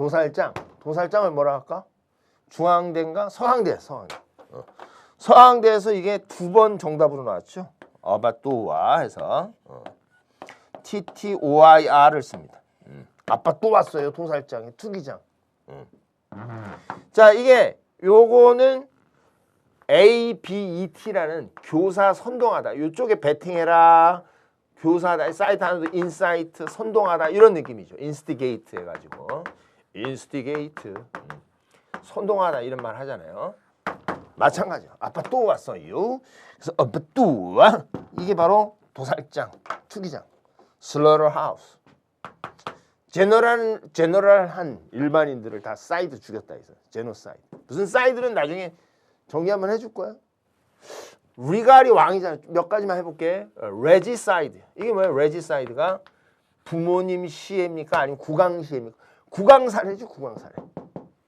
도살장. 도살장을 뭐라 할까? 중앙대인가? 서항대. 서항대. 어. 서항대에서 이게 두 번 정답으로 나왔죠. 아바또와 해서 어. TTOIR을 씁니다. 음. 아빠 또 왔어요. 도살장에 투기장. 음. 자 이게 요거는 A, B, E, T라는 교사 선동하다. 이쪽에 베팅해라. 교사다. 사이트 하나도 인사이트 선동하다 이런 느낌이죠. 인스티게이트 해가지고 인스티게이트 음. 선동하다 이런 말 하잖아요. 마찬가지야. 아빠 또 왔어요. 그래서 아빠 또 와. 이게 바로 도살장, 투기장, 슬러터 하우스. 제너럴 제너럴한 일반인들을 다 사이드 죽였다 해서 제노사이드. 무슨 사이드는 나중에 정리 한번 해줄 거야. 리갈이 왕이잖아. 몇 가지만 해볼게. 레지사이드. 이게 뭐예요? 레지사이드가 부모님 시해입니까? 아니면 국왕 시해입니까? 국왕사례죠. 국왕사례.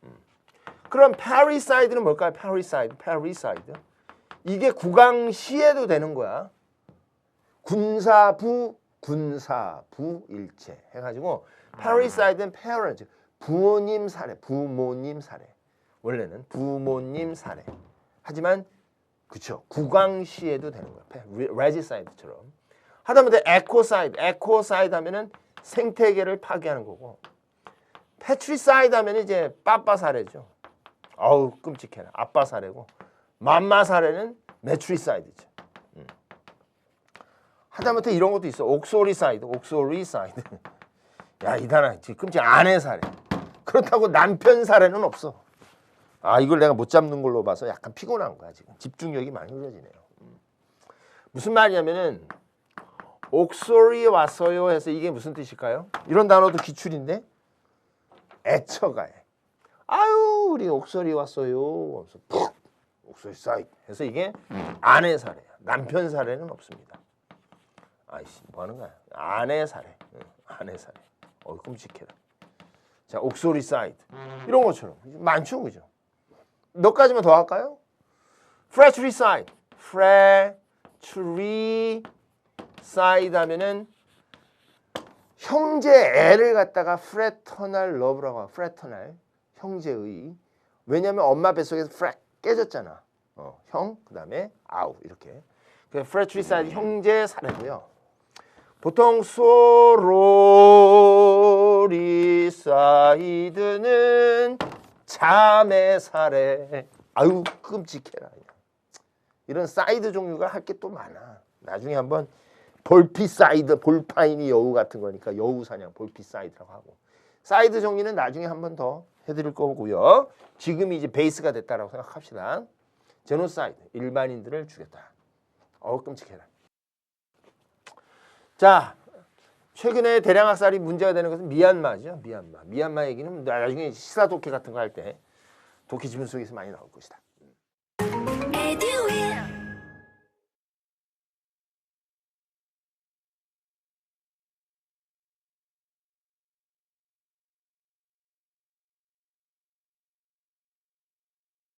음. 그럼 파리사이드는 뭘까요? 파리사이드. 파리사이드. 이게 시해도 되는 거야. 군사부 군사부 일체 해가지고 파리사이드는 parent 부모님 사례 부모님 사례 원래는 부모님 사례 하지만 그쵸 국왕시에도 되는 거야 레지사이드처럼 하다못해 에코사이드 에코사이드 하면은 생태계를 파괴하는 거고 패트리사이드 하면 이제 빠빠 사례죠 어우 끔찍해라 아빠 사례고 맘마 사례는 메트리사이드죠 하다못해 이런 것도 있어. 옥소리 사이드, 옥소리 사이드. 야, 이 단어 지금 끔찍 아내 사례. 그렇다고 남편 사례는 없어. 아, 이걸 내가 못 잡는 걸로 봐서 약간 피곤한 거야, 지금. 집중력이 많이 흐려지네요. 음. 무슨 말이냐면은 옥소리 왔어요 해서 이게 무슨 뜻일까요? 이런 단어도 기출인데 애처가해. 아유, 우리 옥소리 왔어요. 그래서 푹 옥소리 사이드 해서 이게 아내 사례야. 남편 사례는 없습니다. 아이씨 뭐 하는 거야? 아내 사례, 응, 아내 사례. 어 끔찍해라. 자 옥소리 사이드 이런 것처럼 많죠, 그죠? 몇 가지만 더 할까요? 프레트리 사이드, 프레트리 사이드 하면은 형제 애를 갖다가 프레터널 러브라고 하고 프레터널 형제의 왜냐하면 엄마 뱃속에서 프렉 깨졌잖아. 어, 형 그다음에 아우 이렇게. 그 프레트리 사이드 형제 사례고요. 보통 소로리 사이드는 자매 사례. 아유 끔찍해라. 이런 사이드 종류가 할 게 또 많아. 나중에 한번 볼피 사이드, 볼파인이 여우 같은 거니까 여우 사냥 볼피 사이드라고 하고. 사이드 종류는 나중에 한 번 더 해드릴 거고요. 지금이 이제 베이스가 됐다라고 생각합시다. 제노사이드, 일반인들을 죽였다. 어우 끔찍해라. 자, 최근에 대량 학살이 문제가 되는 것은 미얀마죠. 미얀마. 미얀마 얘기는 나중에 시사 독해 같은 거 할 때 독해 지문 속에서 많이 나올 것이다.